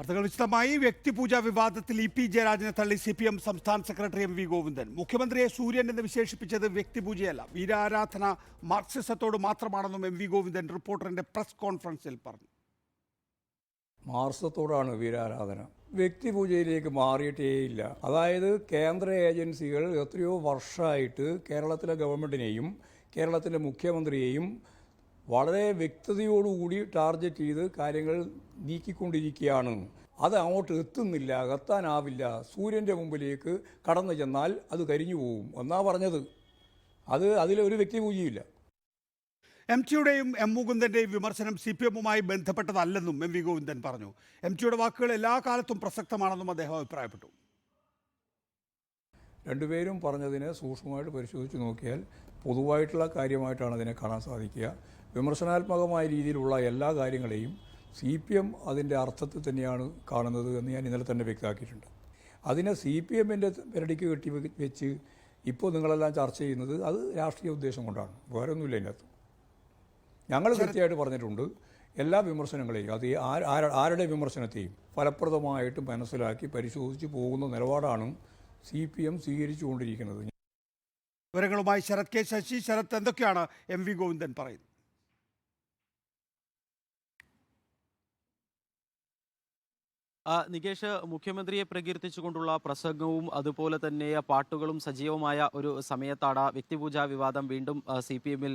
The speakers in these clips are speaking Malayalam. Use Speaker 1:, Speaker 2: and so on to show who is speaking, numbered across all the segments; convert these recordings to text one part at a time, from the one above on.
Speaker 1: വാർത്തകൾ വിശദമായി. വ്യക്തിപൂജ വിവാദത്തിൽ ഇ പി ജയരാജനെ തള്ളി സി പി എം സംസ്ഥാന സെക്രട്ടറി എം വി ഗോവിന്ദൻ. മുഖ്യമന്ത്രിയെ സൂര്യൻ എന്ന് വിശേഷിപ്പിച്ചത് വ്യക്തിപൂജയല്ല. വീരാരാധന മാർക്സിസത്തോട് മാത്രമാണെന്നും എം വി ഗോവിന്ദൻ റിപ്പോർട്ടറിന്റെ പ്രസ് കോൺഫറൻസിൽ പറഞ്ഞു.
Speaker 2: മാർസത്തോടാണ് വീരാരാധന. വ്യക്തിപൂജയിലേക്ക് മാറിയിട്ടേയില്ല അതായത് കേന്ദ്ര ഏജൻസികൾ എത്രയോ വർഷമായിട്ട് കേരളത്തിലെ ഗവൺമെന്റിനെയും കേരളത്തിലെ മുഖ്യമന്ത്രിയെയും വളരെ വ്യക്തതയോടുകൂടി ടാർഗറ്റ് ചെയ്ത് കാര്യങ്ങൾ നീക്കിക്കൊണ്ടിരിക്കുകയാണ്. അത് അങ്ങോട്ട് എത്തുന്നില്ല എത്താനാവില്ല സൂര്യന്റെ മുമ്പിലേക്ക് കടന്നു ചെന്നാൽ അത് കരിഞ്ഞു പോകും എന്നാ പറഞ്ഞത്? അത് അതിലൊരു വ്യക്തി പൂജയില്ല
Speaker 1: എം ടിയുടെയും എം മുകുന്ദന്റെയും വിമർശനം സി പി എമ്മുമായി ബന്ധപ്പെട്ടതല്ലെന്നും എം വി ഗോവിന്ദൻ പറഞ്ഞു. എം ടിയുടെ വാക്കുകൾ എല്ലാ കാലത്തും പ്രസക്തമാണെന്നും അദ്ദേഹം അഭിപ്രായപ്പെട്ടു.
Speaker 2: രണ്ടുപേരും പറഞ്ഞതിനെ സൂക്ഷ്മമായിട്ട് പരിശോധിച്ച് നോക്കിയാൽ പൊതുവായിട്ടുള്ള കാര്യമായിട്ടാണ് അതിനെ കാണാൻ സാധിക്കുക. വിമർശനാത്മകമായ രീതിയിലുള്ള എല്ലാ കാര്യങ്ങളെയും സി പി എം അതിന്റെ അർത്ഥത്തിൽ തന്നെയാണ് കാണുന്നത് എന്ന് ഞാൻ ഇന്നലെ തന്നെ വ്യക്തമാക്കിയിട്ടുണ്ട്. അതിനെ സി പി എമ്മിന്റെ പെരടിക്ക് കെട്ടി വെച്ച് ഇപ്പോൾ നിങ്ങളെല്ലാം ചർച്ച ചെയ്യുന്നത് അത് രാഷ്ട്രീയ ഉദ്ദേശം കൊണ്ടാണ്. വേറെ ഒന്നുമില്ല അതിനകത്ത് ഞങ്ങൾ കൃത്യമായിട്ട് പറഞ്ഞിട്ടുണ്ട് എല്ലാ വിമർശനങ്ങളെയും അത് ആര- ആര- ആരുടെ വിമർശനത്തെയും ഫലപ്രദമായിട്ട് മനസ്സിലാക്കി പരിശോധിച്ച് പോകുന്ന നിലപാടാണ് സി പി എം സ്വീകരിച്ചുകൊണ്ടിരിക്കുന്നത്.
Speaker 1: വിവരങ്ങളുമായി ശരത് കെ ശശി. ശരത് എന്തൊക്കെയാണ് എം വി ഗോവിന്ദൻ പറയുന്നത്?
Speaker 3: നികേഷ് മുഖ്യമന്ത്രിയെ പ്രകീർത്തിച്ചുകൊണ്ടുള്ള പ്രസംഗവും അതുപോലെ തന്നെ പാട്ടുകളും സജീവമായ ഒരു സമയത്താണ് വ്യക്തിപൂജാ വിവാദം വീണ്ടും സി പി എമ്മിൽ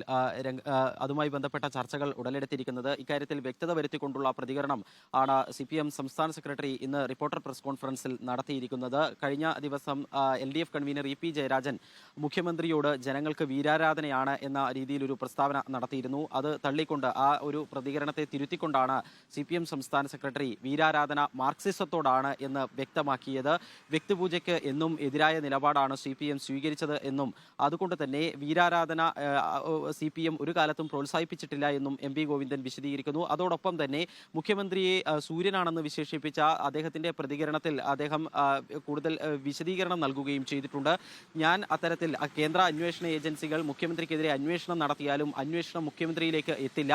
Speaker 3: അതുമായി ബന്ധപ്പെട്ട ചർച്ചകൾ ഉടലെടുത്തിരിക്കുന്നത്. ഇക്കാര്യത്തിൽ വ്യക്തത വരുത്തിക്കൊണ്ടുള്ള പ്രതികരണം ആണ് സി പി എം സംസ്ഥാന സെക്രട്ടറി ഇന്ന് റിപ്പോർട്ടർ പ്രസ് കോൺഫറൻസിൽ നടത്തിയിരിക്കുന്നത്. കഴിഞ്ഞ ദിവസം L D F convener E P Jayarajan മുഖ്യമന്ത്രിയോട് ജനങ്ങൾക്ക് വീരാരാധനയാണ് എന്ന രീതിയിലൊരു പ്രസ്താവന നടത്തിയിരുന്നു. അത് തള്ളിക്കൊണ്ട് ആ ഒരു പ്രതികരണത്തെ തിരുത്തിക്കൊണ്ടാണ് സി സംസ്ഥാന സെക്രട്ടറി വീരാരാധന മാർക്സിസത്തോടാണ് എന്ന് വ്യക്തമാക്കിയത്. വ്യക്തിപൂജയ്ക്ക് എന്നും എതിരായ നിലപാടാണ് സി പി എം സ്വീകരിച്ചത് എന്നും. അതുകൊണ്ട് തന്നെ വീരാരാധന സി പി എം ഒരു കാലത്തും പ്രോത്സാഹിപ്പിച്ചിട്ടില്ല എന്നും എം പി ഗോവിന്ദൻ വിശദീകരിക്കുന്നു. അതോടൊപ്പം തന്നെ മുഖ്യമന്ത്രിയെ സൂര്യനാണെന്ന് വിശേഷിപ്പിച്ച അദ്ദേഹത്തിന്റെ പ്രതികരണത്തിൽ അദ്ദേഹം കൂടുതൽ വിശദീകരണം നൽകുകയും ചെയ്തിട്ടുണ്ട്. ഞാൻ അത്തരത്തിൽ കേന്ദ്ര അന്വേഷണ ഏജൻസികൾ മുഖ്യമന്ത്രിക്കെതിരെ അന്വേഷണം നടത്തിയാലും അന്വേഷണം മുഖ്യമന്ത്രിയിലേക്ക് എത്തില്ല.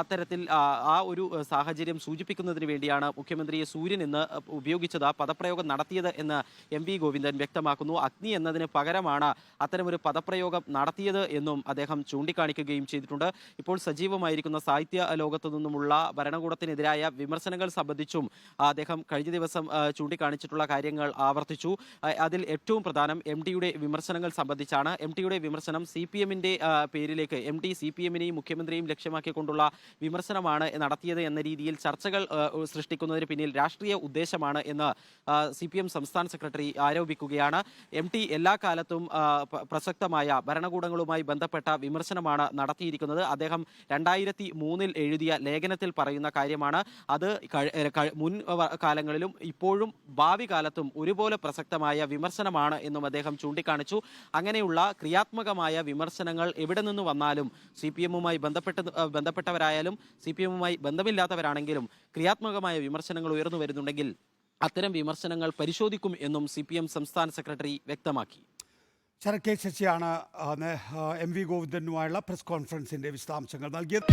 Speaker 3: അത്തരത്തിൽ ആ, ഒരു സാഹചര്യം സൂചിപ്പിക്കുന്നതിന് വേണ്ടിയാണ് മുഖ്യമന്ത്രിയെ സൂര്യൻ എന്ന് ഉപയോഗിച്ചത് പദപ്രയോഗം നടത്തിയത് എന്ന് എം വി ഗോവിന്ദൻ വ്യക്തമാക്കുന്നു. അഗ്നി എന്നതിന് പകരമാണ് അത്തരമൊരു പദപ്രയോഗം നടത്തിയത് എന്നും അദ്ദേഹം ചൂണ്ടിക്കാണിക്കുകയും ചെയ്തിട്ടുണ്ട്. ഇപ്പോൾ സജീവമായിരിക്കുന്ന സാഹിത്യ ലോകത്തു നിന്നുമുള്ള ഭരണകൂടത്തിനെതിരായ വിമർശനങ്ങൾ സംബന്ധിച്ചും അദ്ദേഹം കഴിഞ്ഞ ദിവസം ചൂണ്ടിക്കാണിച്ചിട്ടുള്ള കാര്യങ്ങൾ ആവർത്തിച്ചു. അതിൽ ഏറ്റവും പ്രധാനം എം ഡിയുടെ വിമർശനങ്ങൾ സംബന്ധിച്ചാണ്. എം ഡിയുടെ വിമർശനം സി പി എമ്മിന്റെ പേരിലേക്ക് എം ഡി സി പി എമ്മിനെയും മുഖ്യമന്ത്രിയും ലക്ഷ്യമാക്കിക്കൊണ്ടുള്ള വിമർശനമാണ് നടത്തിയത് എന്ന രീതിയിൽ ചർച്ചകൾ സൃഷ്ടിക്കുന്നതിന് പിന്നിൽ രാഷ്ട്രീയ ഉദ്ദേശമാണ് എന്ന് സി പി എം സംസ്ഥാന സെക്രട്ടറി ആരോപിക്കുകയാണ്. എം ടി എല്ലാ കാലത്തും പ്രസക്തമായ ഭരണകൂടങ്ങളുമായി ബന്ധപ്പെട്ട വിമർശനമാണ് നടത്തിയിരിക്കുന്നത്. അദ്ദേഹം രണ്ടായിരത്തി മൂന്നിൽ എഴുതിയ ലേഖനത്തിൽ പറയുന്ന കാര്യമാണ്. അത് മുൻ കാലങ്ങളിലും ഇപ്പോഴും ഭാവി കാലത്തും ഒരുപോലെ പ്രസക്തമായ വിമർശനമാണ് എന്നും അദ്ദേഹം ചൂണ്ടിക്കാണിച്ചു. അങ്ങനെയുള്ള ക്രിയാത്മകമായ വിമർശനങ്ങൾ എവിടെ നിന്ന് വന്നാലും സി പി എമ്മുമായി ബന്ധപ്പെട്ട ബന്ധപ്പെട്ടവരായാലും സി പി എമ്മുമായി ബന്ധമില്ലാത്തവരാണെങ്കിലും ക്രിയാത്മകമായ വിമർശനങ്ങൾ ഉയർന്നു വരുന്നുണ്ടെങ്കിൽ അത്തരം വിമർശനങ്ങൾ പരിശോധിക്കും എന്നും സി സംസ്ഥാന സെക്രട്ടറി വ്യക്തമാക്കി.
Speaker 1: ശരത് ശശിയാണ് എം വി ഗോവിന്ദനുമായുള്ള പ്രസ് കോൺഫറൻസിന്റെ വിശദാംശങ്ങൾ നൽകിയത്.